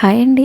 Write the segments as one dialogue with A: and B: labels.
A: Hi అండి.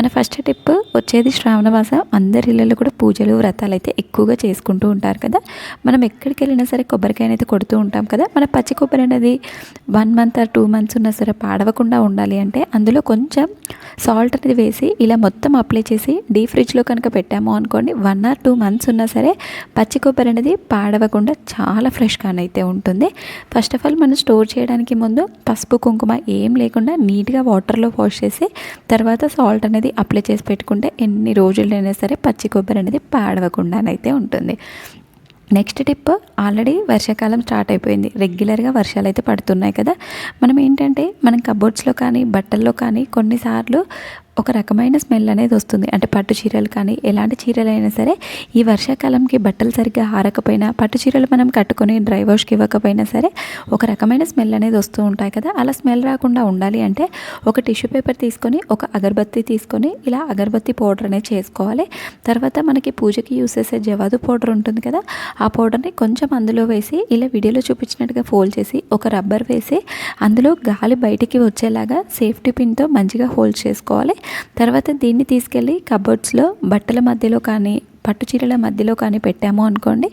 A: మన first tip వచ్చేది శ్రావణ మాసం. అందరి ఇళ్ళలో కూడా పూజలు వ్రతాలు అయితే ఎక్కువగా చేసుకుంటూ ఉంటారు కదా. మనం ఎక్కడికి వెళ్ళినా సరే కొబ్బరికాయని అయితే కొడుతూ ఉంటాం కదా. మన పచ్చి కొబ్బరి అనేది one month or two months ఉన్నా సరే పాడవకుండా ఉండాలి అంటే అందులో కొంచెం సాల్ట్ అనేది వేసి ఇలా మొత్తం అప్లై చేసి డీ ఫ్రిడ్జ్లో కనుక పెట్టాము అనుకోండి వన్ ఆర్ టూ మంత్స్ ఉన్నా సరే పచ్చి కొబ్బరి అనేది పాడవకుండా చాలా ఫ్రెష్గా అయితే ఉంటుంది. ఫస్ట్ ఆఫ్ ఆల్ మనం స్టోర్ చేయడానికి ముందు పసుపు కుంకుమ ఏం లేకుండా నీట్గా వాటర్లో వాష్ చేసి తర్వాత సాల్ట్ అనేది అప్లై చేసి పెట్టుకుంటే ఎన్ని రోజులైనా సరే పచ్చి కొబ్బరి అనేది పాడవకుండానైతే ఉంటుంది. నెక్స్ట్ టిప్ ఆల్రెడీ వర్షాకాలం స్టార్ట్ అయిపోయింది. రెగ్యులర్గా వర్షాలు అయితే పడుతున్నాయి కదా. మనం ఏంటంటే మనం కబోర్డ్స్లో కానీ బట్టల్లో కానీ కొన్నిసార్లు ఒక రకమైన స్మెల్ అనేది వస్తుంది. అంటే పట్టు చీరలు కానీ ఎలాంటి చీరలు అయినా సరే ఈ వర్షాకాలంకి బట్టలు సరిగ్గా ఆరకపోయినా పట్టు చీరలు మనం కట్టుకొని డ్రై వాష్కి ఇవ్వకపోయినా సరే ఒక రకమైన స్మెల్ అనేది వస్తూ ఉంటాయి కదా. అలా స్మెల్ రాకుండా ఉండాలి అంటే ఒక టిష్యూ పేపర్ తీసుకొని ఒక అగరబత్తి తీసుకొని ఇలా అగరబత్తి పౌడర్ అనేది చేసుకోవాలి. తర్వాత మనకి పూజకి యూస్ చేసే జవాదు పౌడర్ ఉంటుంది కదా ఆ పౌడర్ని కొంచెం అందులో వేసి ఇలా వీడియోలో చూపించినట్టుగా ఫోల్డ్ చేసి ఒక రబ్బర్ వేసి అందులో గాలి బయటికి వచ్చేలాగా సేఫ్టీ పిన్తో మంచిగా హోల్డ్ చేసుకోవాలి. తర్వాత దీన్ని తీసుకెళ్ళి కబోర్డ్స్లో బట్టల మధ్యలో కానీ పట్టు చీరల మధ్యలో కానీ పెట్టాము అనుకోండి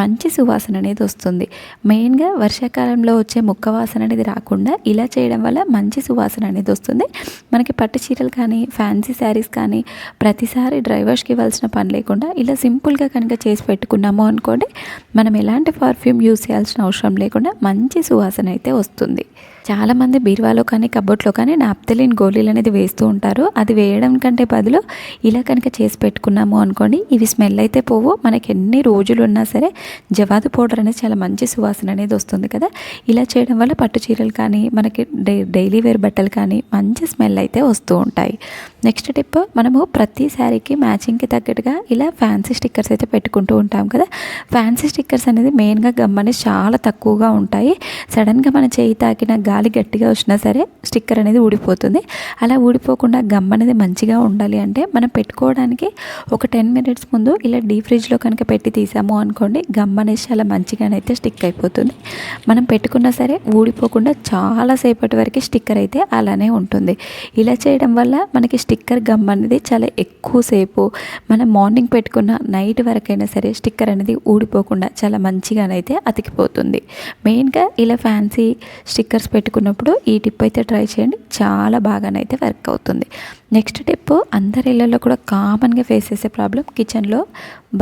A: మంచి సువాసన అనేది వస్తుంది. మెయిన్గా వర్షాకాలంలో వచ్చే ముక్క వాసన అనేది రాకుండా ఇలా చేయడం వల్ల మంచి సువాసన అనేది వస్తుంది. మనకి పట్టు చీరలు కానీ ఫ్యాన్సీ శారీస్ కానీ ప్రతిసారి డ్రైవర్స్కి ఇవ్వాల్సిన పని లేకుండా ఇలా సింపుల్గా కనుక చేసి పెట్టుకున్నాము అనుకోండి మనం ఎలాంటి పర్ఫ్యూమ్ యూస్ చేయాల్సిన అవసరం లేకుండా మంచి సువాసన అయితే వస్తుంది. చాలామంది బీరువాలో కానీ కబోర్డ్లో కానీ నాప్తలిన్ గోళీలు అనేది వేస్తూ ఉంటారు. అది వేయడం కంటే బదులు ఇలా కనుక చేసి పెట్టుకున్నాము అనుకోండి ఇవి స్మెల్ అయితే పోవు. మనకి ఎన్ని రోజులు ఉన్నా సరే జవాదు పౌడర్ అనేది చాలా మంచి సువాసన అనేది వస్తుంది కదా. ఇలా చేయడం వల్ల పట్టు చీరలు కానీ మనకి డైలీ వేర్ బట్టలు కానీ మంచి స్మెల్ అయితే వస్తూ ఉంటాయి. నెక్స్ట్ టిప్ మనము ప్రతి శారీకి మ్యాచింగ్కి తగ్గట్టుగా ఇలా ఫ్యాన్సీ స్టిక్కర్స్ అయితే పెట్టుకుంటూ ఉంటాం కదా. ఫ్యాన్సీ స్టిక్కర్స్ అనేది మెయిన్గా గమ్ చాలా తక్కువగా ఉంటాయి. సడన్గా మన చేయి తాకిన గాలి గట్టిగా వచ్చినా సరే స్టిక్కర్ అనేది ఊడిపోతుంది. అలా ఊడిపోకుండా గమ్ అనేది మంచిగా ఉండాలి అంటే మనం పెట్టుకోవడానికి ఒక టెన్ మినిట్స్ ముందు ఇలా డీ ఫ్రిడ్జ్లో కనుక పెట్టి తీసాము అనుకోండి గమ్ అనేది చాలా మంచిగానైతే స్టిక్ అయిపోతుంది. మనం పెట్టుకున్నా సరే ఊడిపోకుండా చాలాసేపటి వరకు స్టిక్కర్ అయితే అలానే ఉంటుంది. ఇలా చేయడం వల్ల మనకి స్టిక్ స్టిక్కర్ గమ్ అనేది చాలా ఎక్కువసేపు మనం మార్నింగ్ పెట్టుకున్న నైట్ వరకైనా సరే స్టిక్కర్ అనేది ఊడిపోకుండా చాలా మంచిగానైతే అతికిపోతుంది. మెయిన్గా ఇలా ఫ్యాన్సీ స్టిక్కర్స్ పెట్టుకున్నప్పుడు ఈ టిప్ అయితే ట్రై చేయండి. చాలా బాగానైతే వర్క్ అవుతుంది. నెక్స్ట్ టిప్ అందరి ఇళ్ళల్లో కూడా కామన్గా ఫేస్ చేసే ప్రాబ్లం కిచెన్లో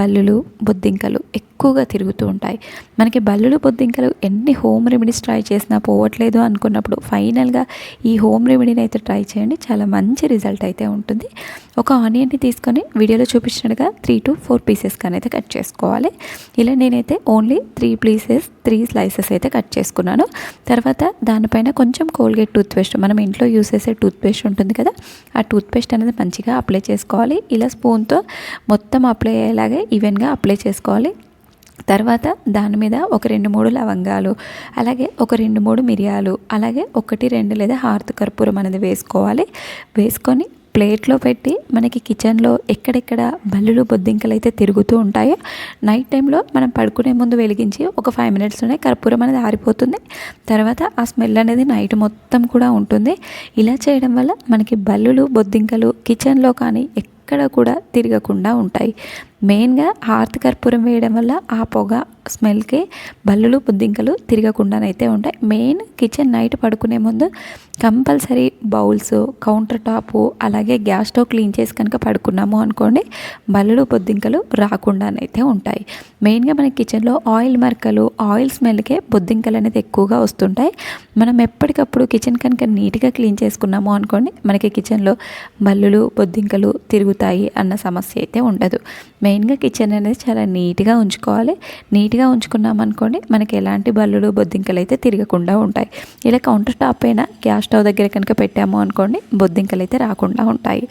A: బల్లులు బొద్దింకలు ఎక్కువగా తిరుగుతూ ఉంటాయి. మనకి బల్లులు బొద్దింకలు ఎన్ని హోమ్ రెమెడీస్ ట్రై చేసినా పోవట్లేదు అనుకున్నప్పుడు ఫైనల్గా ఈ హోమ్ రెమెడీని అయితే ట్రై చేయండి. చాలా మంచి రిజల్ట్ అయితే ఉంటుంది. ఒక ఆనియన్ని తీసుకొని వీడియోలో చూపించినట్టుగా త్రీ టు ఫోర్ పీసెస్ కానీ అయితే కట్ చేసుకోవాలి. ఇలా నేనైతే only three pieces three slices అయితే కట్ చేసుకున్నాను. తర్వాత దానిపైన కొంచెం కోల్గేట్ టూత్పేస్ట్ మనం ఇంట్లో యూస్ చేసే టూత్పేస్ట్ ఉంటుంది కదా ఆ టూత్పేస్ట్ అనేది మంచిగా అప్లై చేసుకోవాలి. ఇలా స్పూన్తో మొత్తం అప్లై అయ్యేలాగే ఈవెన్గా అప్లై చేసుకోవాలి. తర్వాత దాని మీద ఒక రెండు మూడు లవంగాలు అలాగే ఒక రెండు మూడు మిరియాలు అలాగే ఒకటి రెండు లేదా హార్త్ కర్పూరం అనేది వేసుకోవాలి. వేసుకొని ప్లేట్లో పెట్టి మనకి కిచెన్లో ఎక్కడెక్కడ బల్లులు బొద్దింకలు అయితే తిరుగుతూ ఉంటాయో నైట్ టైంలో మనం పడుకునే ముందు వెలిగించి ఒక ఫైవ్ మినిట్స్లోనే కర్పూరం అనేది ఆరిపోతుంది. తర్వాత ఆ స్మెల్ అనేది నైట్ మొత్తం కూడా ఉంటుంది. ఇలా చేయడం వల్ల మనకి బల్లులు బొద్దింకలు కిచెన్లో కానీ ఎక్కడ కూడా తిరగకుండా ఉంటాయి. మెయిన్గా హార్త్ కర్పూరం వేయడం వల్ల ఆ పొగ స్మెల్కి బల్లులు బుద్దింకలు తిరగకుండానైతే ఉంటాయి. మెయిన్ కిచెన్ నైట్ పడుకునే ముందు కంపల్సరీ బౌల్స్ కౌంటర్ టాపు అలాగే గ్యాస్ స్టవ్ క్లీన్ చేసి కనుక పడుకున్నాము అనుకోండి బల్లులు బొద్దింకలు రాకుండానైతే ఉంటాయి. మెయిన్గా మన కిచెన్లో ఆయిల్ మరకలు ఆయిల్ స్మెల్కే బొద్దింకలు అనేది ఎక్కువగా వస్తుంటాయి. మనం ఎప్పటికప్పుడు కిచెన్ కనుక నీట్గా క్లీన్ చేసుకున్నాము అనుకోండి మనకి కిచెన్లో బల్లులు బొద్దింకలు తిరుగు తిరుగుతాయి అన్న సమస్య అయితే ఉండదు. మెయిన్గా కిచెన్ అనేది చాలా నీట్గా ఉంచుకోవాలి. నీట్గా ఉంచుకున్నామనుకోండి మనకి ఎలాంటి బల్లులు బొద్దింకలు అయితే తిరగకుండా ఉంటాయి. ఇలా కౌంటర్ టాప్ పైన గ్యాస్ స్టవ్ దగ్గర కనుక పెట్టాము అనుకోండి బొద్దింకలు అయితే రాకుండా ఉంటాయి.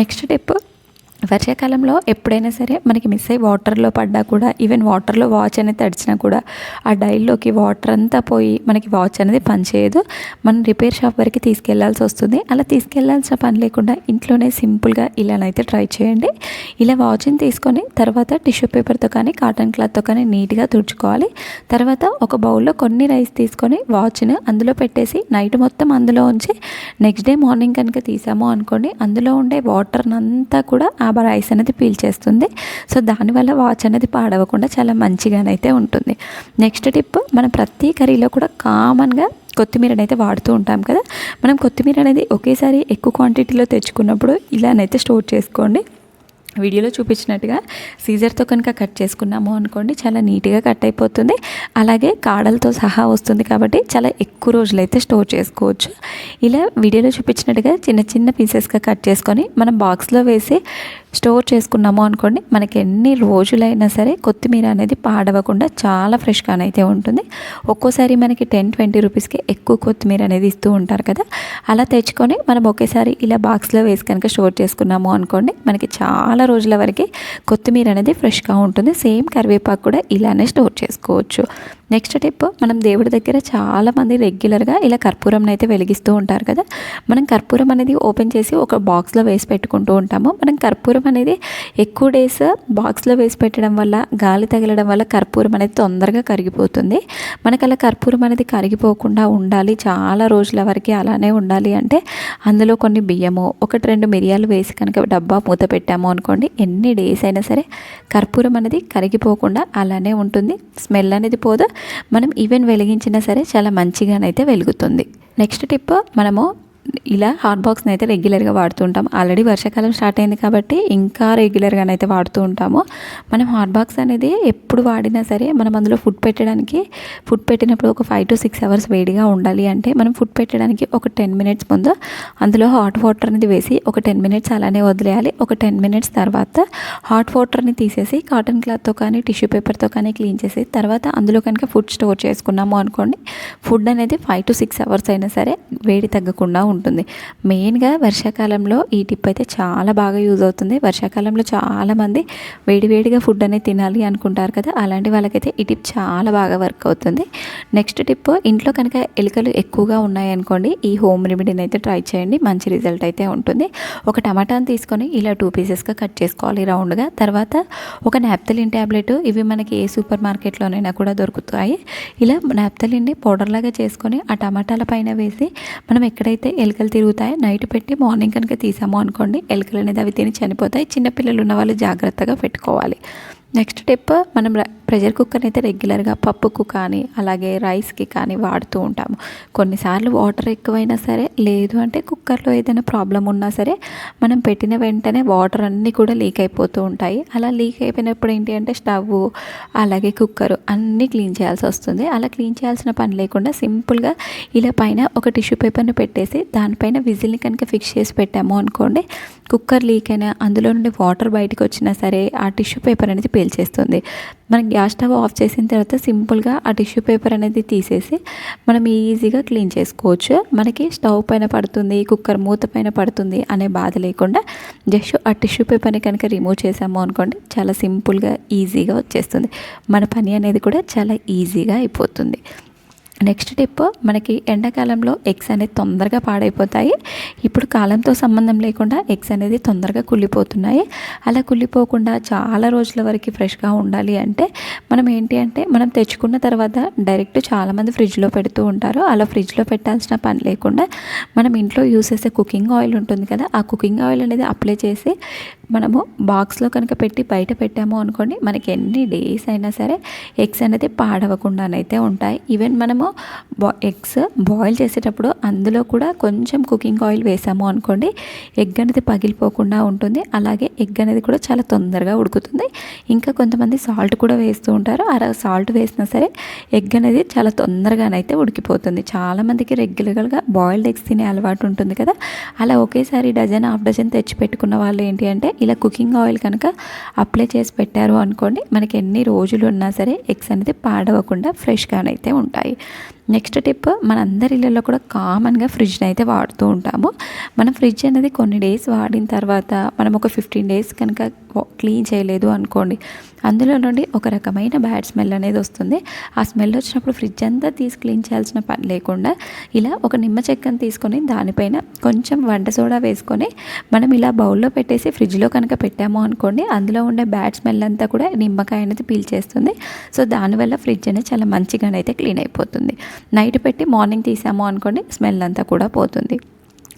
A: నెక్స్ట్ టిప్ వర్షాకాలంలో ఎప్పుడైనా సరే మనకి మిస్ అయ్యి వాటర్లో పడ్డా కూడా ఈవెన్ వాటర్లో వాచ్ అనేది తడిచినా కూడా ఆ డైల్లోకి వాటర్ అంతా పోయి మనకి వాచ్ అనేది పనిచేయదు మనం రిపేర్ షాప్ వరకు తీసుకెళ్ళాల్సి వస్తుంది. అలా తీసుకెళ్ళాల్సిన పని లేకుండా ఇంట్లోనే సింపుల్గా ఇలానైతే ట్రై చేయండి. ఇలా వాచ్ని తీసుకొని తర్వాత టిష్యూ పేపర్తో కానీ కాటన్ క్లాత్తో కానీ నీట్గా తుడుచుకోవాలి. తర్వాత ఒక బౌల్లో కొన్ని రైస్ తీసుకొని వాచ్ను అందులో పెట్టేసి నైట్ మొత్తం అందులో ఉంచి నెక్స్ట్ డే మార్నింగ్ కనుక తీసాము అనుకోండి అందులో ఉండే వాటర్నంతా కూడా ఆ రైస్ అనేది పీల్చేస్తుంది సో దానివల్ల వాచ్ అనేది పాడవకుండా చాలా మంచిగానైతే ఉంటుంది. నెక్స్ట్ టిప్ మనం ప్రతి కర్రీలో కూడా కామన్గా కొత్తిమీరని అయితే వాడుతూ ఉంటాం కదా. మనం కొత్తిమీర అనేది ఒకేసారి ఎక్కువ క్వాంటిటీలో తెచ్చుకున్నప్పుడు ఇలానైతే స్టోర్ చేసుకోండి. వీడియోలో చూపించినట్టుగా సీజర్తో కనుక కట్ చేసుకున్నాము అనుకోండి చాలా నీట్గా కట్ అయిపోతుంది. అలాగే కాడలతో సహా వస్తుంది కాబట్టి చాలా ఎక్కువ రోజులైతే స్టోర్ చేసుకోవచ్చు. ఇలా వీడియోలో చూపించినట్టుగా చిన్న చిన్న పీసెస్గా కట్ చేసుకొని మనం బాక్స్లో వేసి స్టోర్ చేసుకున్నాము అనుకోండి మనకి ఎన్ని రోజులైనా సరే కొత్తిమీర అనేది పాడవకుండా చాలా ఫ్రెష్గానైతే ఉంటుంది. ఒక్కోసారి మనకి టెన్ ట్వంటీ రూపీస్కి ఎక్కువ కొత్తిమీర అనేది ఇస్తూ ఉంటారు కదా అలా తెచ్చుకొని మనం ఒకేసారి ఇలా బాక్స్లో వేసి కనుక స్టోర్ చేసుకున్నాము అనుకోండి మనకి చాలా రోజుల వరకు కొత్తిమీర అనేది ఫ్రెష్గా ఉంటుంది. సేమ్ కరివేపాకు కూడా ఇలానే స్టోర్ చేసుకోవచ్చు. నెక్స్ట్ టిప్ మనం దేవుడి దగ్గర చాలామంది రెగ్యులర్గా ఇలా కర్పూరం అయితే వెలిగిస్తూ ఉంటారు కదా. మనం కర్పూరం అనేది ఓపెన్ చేసి ఒక బాక్స్లో వేసి పెట్టుకుంటూ ఉంటాము. మనం కర్పూరం అనేది ఎక్కువ డేస్ బాక్స్లో వేసి పెట్టడం వల్ల గాలి తగలడం వల్ల కర్పూరం అనేది తొందరగా కరిగిపోతుంది. మనకు అలా కర్పూరం అనేది కరిగిపోకుండా ఉండాలి. చాలా రోజుల వరకు అలానే ఉండాలి అంటే అందులో కొన్ని బియ్యము ఒకటి రెండు మిరియాలు వేసి కనుక డబ్బా మూత పెట్టాము అనుకోండి ఎన్ని డేస్ అయినా సరే కర్పూరం అనేది కరిగిపోకుండా అలానే ఉంటుంది. స్మెల్ అనేది పోదు. మనం ఈవెన్ వెలిగించినా సరే చాలా మంచిగానైతే వెలుగుతుంది. నెక్స్ట్ టిప్ మనము ఇలా హాట్ బాక్స్ని అయితే రెగ్యులర్గా వాడుతూ ఉంటాం ఆల్రెడీ వర్షాకాలం స్టార్ట్ అయింది కాబట్టి ఇంకా రెగ్యులర్గానైతే వాడుతూ ఉంటాము. మనం హాట్ బాక్స్ అనేది ఎప్పుడు వాడినా సరే మనం అందులో ఫుడ్ పెట్టడానికి ఫుడ్ పెట్టినప్పుడు ఒక ఫైవ్ టు సిక్స్ అవర్స్ వేడిగా ఉండాలి అంటే మనం ఫుడ్ పెట్టడానికి ఒక టెన్ మినిట్స్ ముందు అందులో హాట్ వాటర్ అనేది వేసి ఒక టెన్ మినిట్స్ అలానే వదిలేయాలి. ఒక టెన్ మినిట్స్ తర్వాత హాట్ వాటర్ని తీసేసి కాటన్ క్లాత్తో కానీ టిష్యూ పేపర్తో కానీ క్లీన్ చేసి తర్వాత అందులో కనుక ఫుడ్ స్టోర్ చేసుకున్నాము అనుకోండి ఫుడ్ అనేది ఫైవ్ టు సిక్స్ అవర్స్ అయినా సరే వేడి తగ్గకుండా ఉంటుంది. ఉంటుంది. మెయిన్గా వర్షాకాలంలో ఈ టిప్ అయితే చాలా బాగా యూజ్ అవుతుంది. వర్షాకాలంలో చాలామంది వేడివేడిగా ఫుడ్ అనేది తినాలి అనుకుంటారు కదా అలాంటి వాళ్ళకైతే ఈ టిప్ చాలా బాగా వర్క్ అవుతుంది. నెక్స్ట్ టిప్ ఇంట్లో కనుక ఎలుకలు ఎక్కువగా ఉన్నాయనుకోండి ఈ హోమ్ రెమెడీని అయితే ట్రై చేయండి. మంచి రిజల్ట్ అయితే ఉంటుంది. ఒక టమాటాను తీసుకొని ఇలా టూ పీసెస్గా కట్ చేసుకోవాలి రౌండ్గా తర్వాత ఒక నాప్తలిన్ ట్యాబ్లెట్ ఇవి మనకి ఏ సూపర్ మార్కెట్లోనైనా కూడా దొరుకుతాయి. ఇలా నాప్తలిన్ని పౌడర్లాగా చేసుకొని ఆ టమాటాల పైన వేసి మనం ఎక్కడైతే ఎలుకలు తిరుగుతాయి. నైట్ పెట్టి మార్నింగ్ కనుక తీసాము అనుకోండి ఎలుకలు అనేది అవి తిని చనిపోతాయి. చిన్నపిల్లలు ఉన్న వాళ్ళు జాగ్రత్తగా పెట్టుకోవాలి. నెక్స్ట్ స్టెప్ మనం ప్రెషర్ కుక్కర్ని అయితే రెగ్యులర్గా పప్పుకు కానీ అలాగే రైస్కి కానీ వాడుతూ ఉంటాము. కొన్నిసార్లు వాటర్ ఎక్కువైనా సరే లేదు అంటే కుక్కర్లో ఏదైనా ప్రాబ్లం ఉన్నా సరే మనం పెట్టిన వెంటనే వాటర్ అన్నీ కూడా లీక్ అయిపోతూ ఉంటాయి. అలా లీక్ అయిపోయినప్పుడు ఏంటి అంటే స్టవ్ అలాగే కుక్కర్ అన్నీ క్లీన్ చేయాల్సి వస్తుంది. అలా క్లీన్ చేయాల్సిన పని లేకుండా సింపుల్గా ఇలా పైన ఒక టిష్యూ పేపర్ని పెట్టేసి దానిపైన విజిల్ని కనుక ఫిక్స్ చేసి పెట్టాము అనుకోండి కుక్కర్ లీక్ అయినా అందులో నుండి వాటర్ బయటకు వచ్చినా సరే ఆ టిష్యూ పేపర్ అనేది పేల్చేస్తుంది మనం గ్యాస్ స్టవ్ ఆఫ్ చేసిన తర్వాత సింపుల్గా ఆ టిష్యూ పేపర్ అనేది తీసేసి మనం ఈజీగా క్లీన్ చేసుకోవచ్చు. మనకి స్టవ్ పైన పడుతుంది కుక్కర్ మూత పైన పడుతుంది అనే బాధ లేకుండా జస్ట్ ఆ టిష్యూ పేపర్ని కనుక రిమూవ్ చేసాము అనుకోండి చాలా సింపుల్గా ఈజీగా వచ్చేస్తుంది. మన పని అనేది కూడా చాలా ఈజీగా అయిపోతుంది. నెక్స్ట్ టిప్ మనకి ఎండాకాలంలో ఎగ్స్ అనేది తొందరగా పాడైపోతాయి. ఇప్పుడు కాలంతో సంబంధం లేకుండా ఎగ్స్ అనేది తొందరగా కుళ్ళిపోతున్నాయి. అలా కుళ్ళిపోకుండా చాలా రోజుల వరకు ఫ్రెష్గా ఉండాలి అంటే మనం ఏంటి అంటే మనం తెచ్చుకున్న తర్వాత డైరెక్ట్ చాలామంది ఫ్రిడ్జ్లో పెడుతూ ఉంటారు. అలా ఫ్రిడ్జ్లో పెట్టాల్సిన పని లేకుండా మనం ఇంట్లో యూస్ చేసే కుకింగ్ ఆయిల్ ఉంటుంది కదా ఆ కుకింగ్ ఆయిల్ అనేది అప్లై చేసి మనము బాక్స్లో కనుక పెట్టి బయట పెట్టాము అనుకోండి మనకి ఎన్ని డేస్ అయినా సరే ఎగ్స్ అనేది పాడవకుండానైతే ఉంటాయి. ఈవెన్ మనము బా ఎగ్స్ బాయిల్ చేసేటప్పుడు అందులో కూడా కొంచెం కుకింగ్ ఆయిల్ వేసాము అనుకోండి ఎగ్ అనేది పగిలిపోకుండా ఉంటుంది. అలాగే ఎగ్ అనేది కూడా చాలా తొందరగా ఉడుకుతుంది. ఇంకా కొంతమంది సాల్ట్ కూడా వేస్తూ ఉంటారు. అలా సాల్ట్ వేసినా సరే ఎగ్ అనేది చాలా తొందరగానైతే ఉడికిపోతుంది. చాలామందికి రెగ్యులర్గా బాయిల్డ్ ఎగ్స్ తినే అలవాటు ఉంటుంది కదా. అలా ఒకేసారి డజన్ హాఫ్ డజన్ తెచ్చి పెట్టుకున్న వాళ్ళు ఏంటి అంటే ఇలా కుకింగ్ ఆయిల్ కనుక అప్లై చేసి పెట్టారు అనుకోండి మనకి ఎన్ని రోజులు ఉన్నా సరే ఎగ్స్ అనేది పాడవకుండా ఫ్రెష్గానైతే ఉంటాయి. నెక్స్ట్ టిప్ మన అందరి ఇళ్ళల్లో కూడా కామన్గా ఫ్రిడ్జ్ని అయితే వాడుతూ ఉంటాము. మనం ఫ్రిడ్జ్ అనేది కొన్ని డేస్ వాడిన తర్వాత మనం ఒక ఫిఫ్టీన్ డేస్ కనుక క్లీన్ చేయలేదు అనుకోండి అందులో నుండి ఒక రకమైన బ్యాడ్ స్మెల్ అనేది వస్తుంది. ఆ స్మెల్ వచ్చినప్పుడు ఫ్రిడ్జ్ అంతా తీసి క్లీన్ చేయాల్సిన పని లేకుండా ఇలా ఒక నిమ్మ చెక్కను తీసుకొని దానిపైన కొంచెం వంట సోడా వేసుకొని మనం ఇలా బౌల్లో పెట్టేసి ఫ్రిడ్జ్లో కనుక పెట్టాము అనుకోండి అందులో ఉండే బ్యాడ్ స్మెల్ అంతా కూడా నిమ్మకాయ అనేది పీల్చేస్తుంది సో దానివల్ల ఫ్రిడ్జ్ అనేది చాలా మంచిగానైతే క్లీన్ అయిపోతుంది. నైట్ పెట్టి మార్నింగ్ తీసాము అనుకోండి స్మెల్ అంతా కూడా పోతుంది.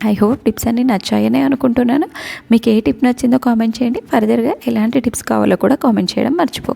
A: ఐ హోప్ టిప్స్ అన్నీ నచ్చాయనే అనుకుంటున్నాను. మీకు ఏ టిప్ నచ్చిందో కామెంట్ చేయండి. ఫర్దర్గా ఎలాంటి టిప్స్ కావాలో కూడా కామెంట్ చేయడం మర్చిపోకండి